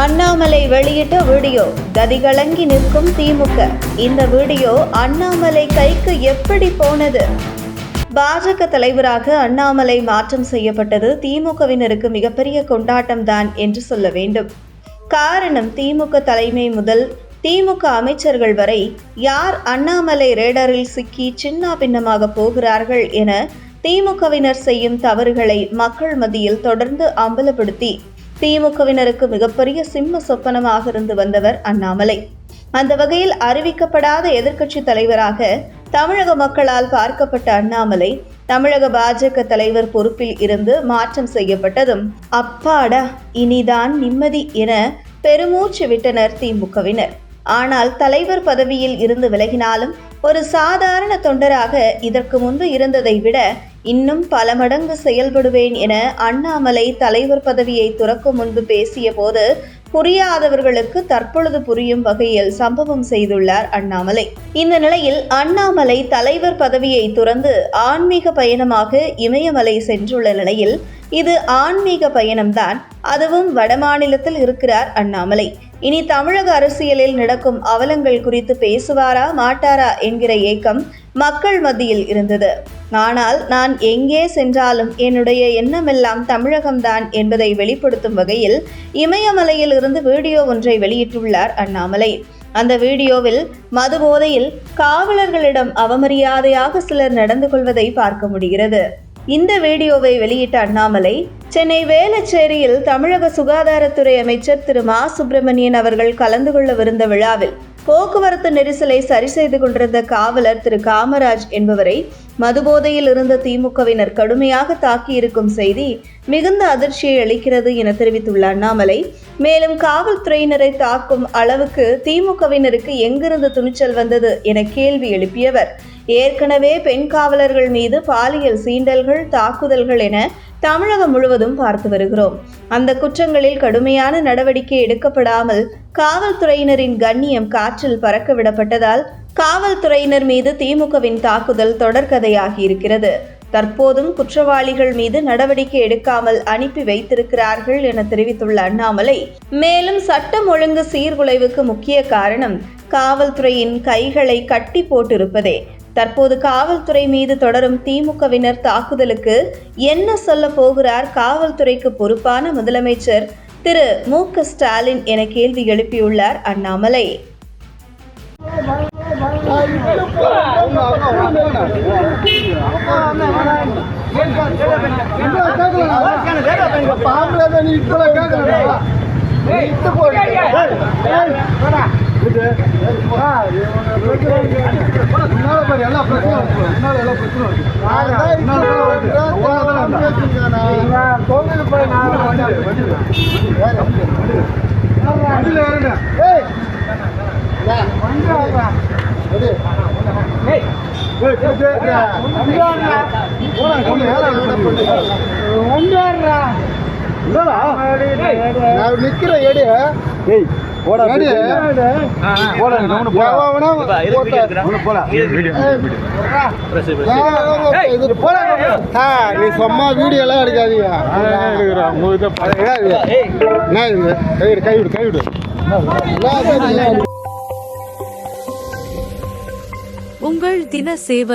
அண்ணாமலை வெளியிட்ட வீடியோ. கதிகலங்கி நிற்கும் திமுக. இந்த வீடியோ அண்ணாமலை கைக்கு எப்படி போனது? பாஜக தலைவராக அண்ணாமலை மாற்றம் செய்யப்பட்டது திமுகவினருக்கு மிகப்பெரிய கொண்டாட்டம் தான் என்று சொல்ல வேண்டும். காரணம் திமுக தலைமை முதல் திமுக அமைச்சர்கள் வரை யார் அண்ணாமலை ரேடரில் சிக்கி சின்ன பின்னமாக போகிறார்கள் என திமுகவினர் செய்யும் தவறுகளை மக்கள் மத்தியில் தொடர்ந்து அம்பலப்படுத்தி திமுகவினருக்கு மிகப்பெரிய சிம்ம சொப்பனமாக இருந்து வந்தவர் அண்ணாமலை. அந்த வகையில் அறிவிக்கப்படாத எதிர்க்கட்சி தலைவராக தமிழக மக்களால் பார்க்கப்பட்ட அண்ணாமலை தமிழக பாஜக தலைவர் பொறுப்பில் இருந்து மாற்றம் செய்யப்பட்டதும் அப்பாடா இனிதான் நிம்மதி என பெருமூச்சு விட்டனர் திமுகவினர். ஆனால் தலைவர் பதவியில் இருந்து விலகினாலும் ஒரு சாதாரண தொண்டராக இதற்கு முன்பு இருந்ததை விட இன்னும் பல மடங்கு செயல்படுவேன் என அண்ணாமலை தலைவர் பதவியை துறக்கும் முன்பு பேசிய போது புரியாதவர்களுக்கு தற்பொழுது புரியும் வகையில் சம்பவம் செய்துள்ளார் அண்ணாமலை. இந்த நிலையில் அண்ணாமலை தலைவர் பதவியை துறந்து ஆன்மீக பயணமாக இமயமலை சென்றுள்ள நிலையில் இது ஆன்மீக பயணம்தான் அதுவும் வடமாநிலத்தில் இருக்கிறார் அண்ணாமலை. இனி தமிழக அரசியலில் நடக்கும் அவலங்கள் குறித்து பேசுவாரா மாட்டாரா என்கிற ஏக்கம் மக்கள் மத்தியில் இருந்தது. ஆனால் நான் எங்கே சென்றாலும் என்னுடைய எண்ணமெல்லாம் தமிழகம்தான் என்பதை வெளிப்படுத்தும் வகையில் இமயமலையில் இருந்து வீடியோ ஒன்றை வெளியிட்டுள்ளார் அண்ணாமலை. அந்த வீடியோவில் மது போதையில் காவலர்களிடம் அவமரியாதையாக சிலர் நடந்து கொள்வதை பார்க்க முடிகிறது. இந்த வீடியோவை வெளியிட்ட அண்ணாமலை சென்னை வேளச்சேரியில் தமிழக சுகாதாரத்துறை அமைச்சர் திரு. மா. சுப்பிரமணியன் அவர்கள் கலந்து கொள்ளவிருந்த விழாவில் போக்குவரத்து நெரிசலை சரி செய்து கொண்டிருந்த காவலர் திரு. காமராஜ் என்பவரை மதுபோதையில் இருந்த திமுகவினர் கடுமையாக தாக்கியிருக்கும் செய்தி மிகுந்த அதிர்ச்சியை அளிக்கிறது என தெரிவித்துள்ள அண்ணாமலை மேலும் காவல்துறையினரை தாக்கும் அளவுக்கு திமுகவினருக்கு எங்கிருந்து துணிச்சல் வந்தது என கேள்வி எழுப்பியவர். ஏற்கனவே பெண் காவலர்கள் மீது பாலியல் சீண்டல்கள் தாக்குதல்கள் என தமிழகம் முழுவதும் பார்த்து வருகிறோம். அந்த குற்றங்களில் கடுமையான நடவடிக்கை எடுக்கப்படாமல் காவல்துறையினரின் கண்ணியம் காற்றில் பறக்க விடப்பட்டதால் காவல்துறையினர் மீது திமுகவின் தாக்குதல் தொடர்கதையாகி இருக்கிறது. தற்போதும் குற்றவாளிகள் மீது நடவடிக்கை எடுக்காமல் அனுப்பி வைத்திருக்கிறார்கள் என தெரிவித்துள்ள அண்ணாமலை மேலும் சட்டம் ஒழுங்கு சீர்குலைவுக்கு முக்கிய காரணம் காவல்துறையின் கைகளை கட்டி போட்டிருப்பதே. தற்போது காவல்துறை மீது தொடரும் திமுகவினர் தாக்குதலுக்கு என்ன சொல்ல போகிறார் காவல்துறைக்கு பொறுப்பான முதலமைச்சர்? திரு. மு. க. ஸ்டாலின் என கேள்வி எழுப்பியுள்ளார் அண்ணாமலை. நிக்கிற எடு ஏய் போடா எடு போடா கவனம் போடா நீ சும்மா வீடியோ எல்லாம் எடுக்காதீங்க. கைவிடு கைவிடு உங்கள் தின சேவல்.